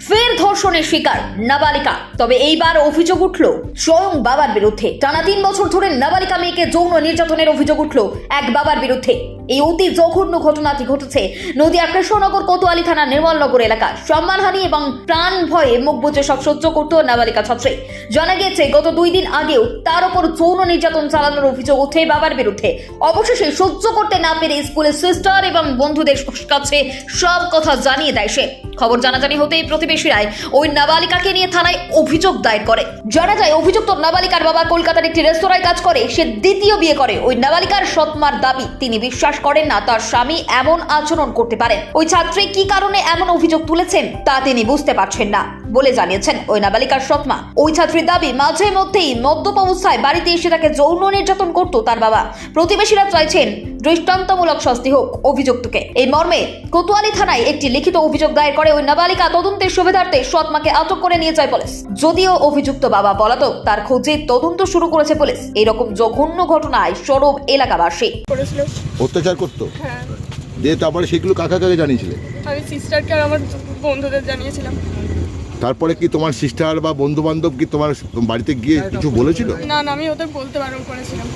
ফের ধর্ষণের শিকার নাবালিকা। তবে এইবার অভিযোগ উঠল, স্বয়ং বাবার বিরুদ্ধে। টানা তিন বছর ধরে নাবালিকা মেয়েকে যৌন নির্যাতনের অভিযোগ উঠল এক বাবার বিরুদ্ধে। এই অতি জঘন্য ঘটনাটি ঘটেছে নদিয়া কৃষ্ণনগর কোতোয়ালি থানা নির্মলনগর এলাকা। সম্মানহানি এবং প্রাণ ভয়ে মুখ বুজে সব সহ্য করত নাবালিকা ছাত্রী। জানা গিয়েছে, গত দুই দিন আগেও তার উপর যৌন নির্যাতন চালানোর অভিযোগ ওঠে বাবার বিরুদ্ধে। অবশেষে সহ্য করতে না পেরে স্কুলের সিস্টার এবং বন্ধুদের কাছে সব কথা জানিয়ে দেয় সে। খবর জানাজানি হতেই প্রতিবেশীরাই ওই নাবালিকাকে নিয়ে থানায় অভিযোগ দায়ের করে। জানা যায়, অভিযুক্ত নাবালিকার বাবা কলকাতার একটি রেস্তোরাঁয় কাজ করে, সে দ্বিতীয় বিয়ে করে। ওই নাবালিকার সৎমার দাবি, তিনি বিশ্বাস করেন না তার স্বামী এমন আচরণ করতে পারেন। ওই ছাত্রী কি কারণে এমন অভিযোগ তুলেছেন তা তিনি বুঝতে পারছেন না। বলে জানিয়েছেন ওই নাবালিকার সৎমা। ওই ছাত্রীর দাবি মাঝে মধ্যেই মদ্যপ অবস্থায় বাড়িতে এসে তাকে যৌন নির্যাতন করত তার বাবা। প্রতিবেশীরা চাইছেন দৃষ্টান্তমূলক শাস্তি হোক অভিযুক্তকে। এই মর্মে কোতোয়ালি থানায় একটি লিখিত অভিযোগ দায়ের করে ওই নাবালিকা তদন্তের সুবিধার্থে সৎমাকে আটক করে নিয়ে যায় পুলিশ। যদিও অভিযুক্ত বাবা পলাতক তার খোঁজে তদন্ত শুরু করেছে পুলিশ। এরকম জঘন্য ঘটনায় সরব এলাকাবাসী। অত্যাচার করতো? হ্যাঁ। দিয়ে তারপরে সেগুলো কাকা কাকে জানিয়েছিলে? আমি সিস্টারকে আর আমার বন্ধুদের জানিয়েছিলাম। তারপরে কি তোমার সিস্টার বা বন্ধু বান্ধব কি তোমার বাড়িতে গিয়ে কিছু বলেছিল? না না আমি ওদের বলতে বারণ করেছিলাম।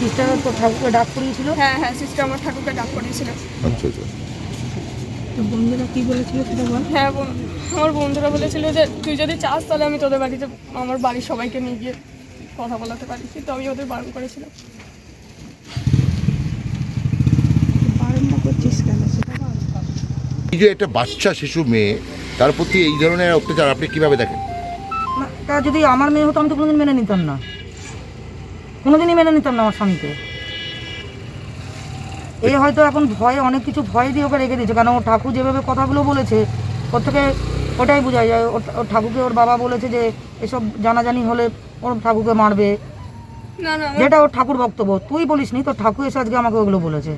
সিস্টারের তো ঠাকুরকে ডাক করিয়েছিল? হ্যাঁ হ্যাঁ সিস্টার আমার ঠাকুরকে ডাক করেছিল আচ্ছা আচ্ছা। বন্ধুরা কি বলেছিল সেটা বল? হ্যাঁ বোন- আমার বন্ধুরা বলেছিল যে তুই যদি চাস তাহলে আমি তোদের বাড়িতে আমার বাড়ির সবাইকে নিয়ে গিয়ে কথা বলাতে পারি। কিন্তু আমি ওদের বারণ করেছিলাম বারণটা করছিস কেন সেটা বল এই যে একটা বাচ্চা শিশু মেয়ে তার প্রতি এই ধরনের অত্যাচার আপনি কীভাবে দেখেন? না তা যদি আমার মেয়ে হতো আমি তো কোনোদিন মেনে নিতাম না। কোনোদিনই মেনে নিতাম না আমার স্বামীকে। এ হয়তো এখন ভয়ে অনেক কিছু ভয় দিয়ে ওকে রেখে দিয়েছে। কারণ ওর ঠাকুর যেভাবে কথাগুলো বলেছে ওর থেকে ওটাই বোঝা যায়। ওর ওর ঠাকুরকে ওর বাবা বলেছে যে এসব জানাজানি হলে ওর ঠাকুরকে মারবে। না না যেটা ওর ঠাকুর বক্তব্য। তুই বলিস নি তোর ঠাকুর এসে আজকে আমাকে ওগুলো বলেছে।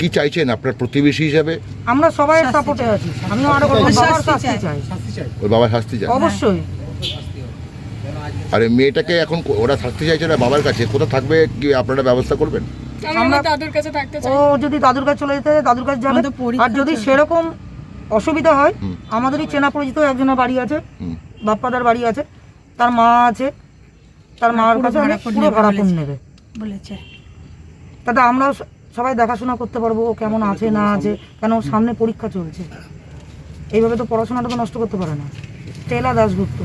কি চাইছেন আপনার প্রতিবেশী হিসাবে? আমরা সবাই সাপোর্টে আছি। আমিও আরও বাবার শাস্তি চাই। ওর বাবার শাস্তি চান অবশ্যই। আর মেয়েটাকে এখন ওরা থাকতে চাইছে না বাবার কাছে? কোথাও থাকবে? কি আপনারা ব্যবস্থা করবেন? আমি আমার দাদুর কাছে থাকতে চাই। ও যদি দাদুর কাছে চলে যেতে দাদুর কাছে যাবে। আর যদি সেরকম অসুবিধা হয় আমাদেরই চেনা পরিচিত একজনের বাড়ি আছে। বাপ্পাদার বাড়ি আছে তার মা আছে তার মার কাছে আমি পুরো ভাড়াপুর নেবে বলেছে। তাতে আমরাও সবাই দেখাশোনা করতে পারব ও কেমন আছে না আছে কেন সামনে পরীক্ষা চলছে? এইভাবে তো পড়াশোনাটা তো নষ্ট করতে পারে না। টেলা দাশগুপ্ত।